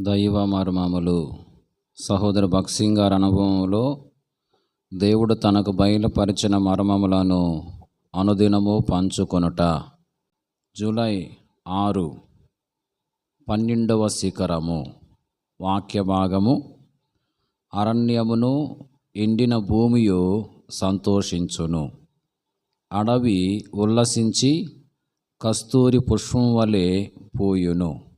దైవ మర్మములు సహోదర భక్సింగ్ గారి అనుభవంలో దేవుడు తనకు బయలుపరిచిన మర్మములను అనుదినము పంచుకొనుట. జూలై ఆరు పన్నెండవ శిఖరము. వాక్య భాగము అరణ్యమును ఎండిన భూమియు సంతోషించును. అడవి ఉల్లసించి కస్తూరి పుష్పం వలె పోయును.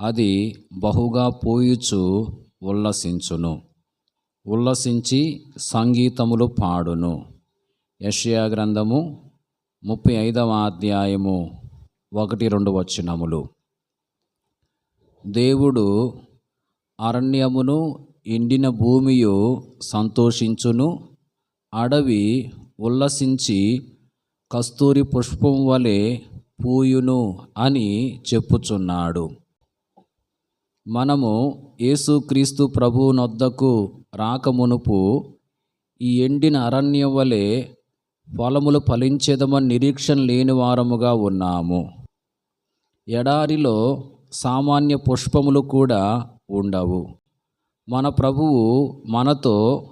అది బహుగా పూయుచు ఉల్లసించును. ఉల్లసించి సంగీతములు పాడును. యషయా గ్రంథము ముప్పై ఐదవ అధ్యాయము ఒకటి రెండు వచనములు. దేవుడు అరణ్యమును ఎండిన భూమియు సంతోషించును. అడవి ఉల్లసించి కస్తూరి పుష్పం వలె పూయును అని చెప్పుచున్నాడు. మనము యేసుక్రీస్తు ప్రభువునొద్దకు రాకమునుపు ఈ ఎండిన అరణ్యం వలె ఫలములు ఫలించేదమని నిరీక్షణ లేని వారముగా ఉన్నాము. ఎడారిలో సామాన్య పుష్పములు కూడా ఉండవు. మన ప్రభువు మనతో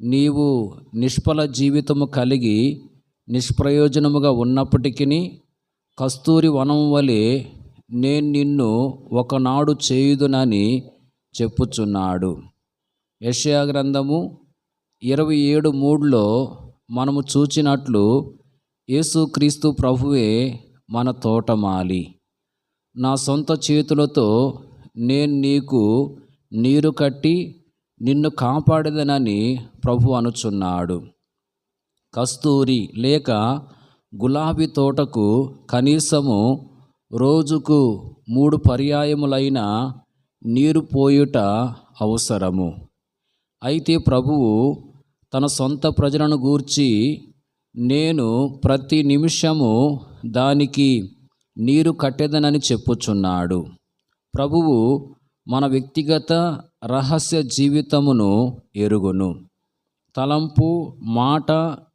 నీవు నిష్ఫల జీవితము కలిగి నిష్ప్రయోజనముగా ఉన్నప్పటికీ కస్తూరి వనం వలె నేను నిన్ను ఒకనాడు చేయుదునని చెప్పుచున్నాడు. యషయా గ్రంథము ఇరవై ఏడు మూడులో మనము చూచినట్లు యేసుక్రీస్తు ప్రభువే మన తోటమాలి. నా సొంత చేతులతో నేను నీకు నీరు కట్టి నిన్ను కాపాడదనని ప్రభు అనుచున్నాడు. కస్తూరి లేక గులాబీ తోటకు కనీసము రోజుకు మూడు పర్యాయములైన నీరు పోయుట అవసరము. అయితే ప్రభువు తన సొంత ప్రజలను గూర్చి నేను ప్రతి నిమిషము దానికి నీరు కట్టెదనని చెప్పుచున్నాడు. ప్రభువు మన వ్యక్తిగత రహస్య జీవితమును ఎరుగును. తలంపు మాట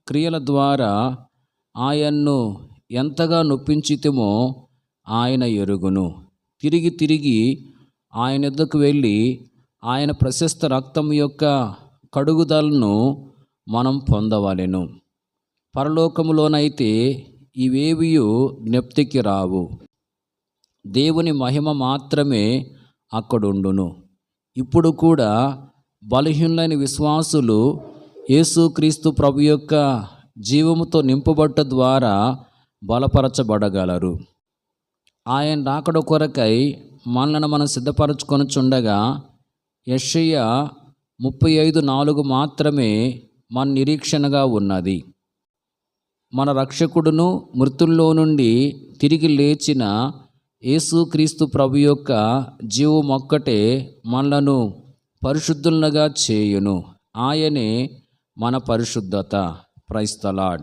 క్రియల ద్వారా ఆయన్ను ఎంతగా నొప్పించితేమో ఆయన ఎరుగును. తిరిగి తిరిగి ఆయన ఎద్దకు వెళ్ళి ఆయన ప్రశస్త రక్తం యొక్క కడుగుదలను మనం పొందవలెను. పరలోకములోనైతే ఇవేవియు జ్ఞప్తికి రావు. దేవుని మహిమ మాత్రమే అక్కడుండును. ఇప్పుడు కూడా బలహీనులైన విశ్వాసులు యేసుక్రీస్తు ప్రభు యొక్క జీవముతో నింపబట్ట ద్వారా బలపరచబడగలరు. ఆయన రాకడ కొరకై మనలను మనం సిద్ధపరచుకొనుచుండగా యషయ్య ముప్పై ఐదు నాలుగు మాత్రమే మన నిరీక్షణగా ఉన్నది. మన రక్షకుడును మృతుల్లో నుండి తిరిగి లేచిన యేసుక్రీస్తు ప్రభు యొక్క జీవమొక్కటే మనలను పరిశుద్ధులుగా చేయును. ఆయనే మన పరిశుద్ధత. ప్రైస్తలాడ్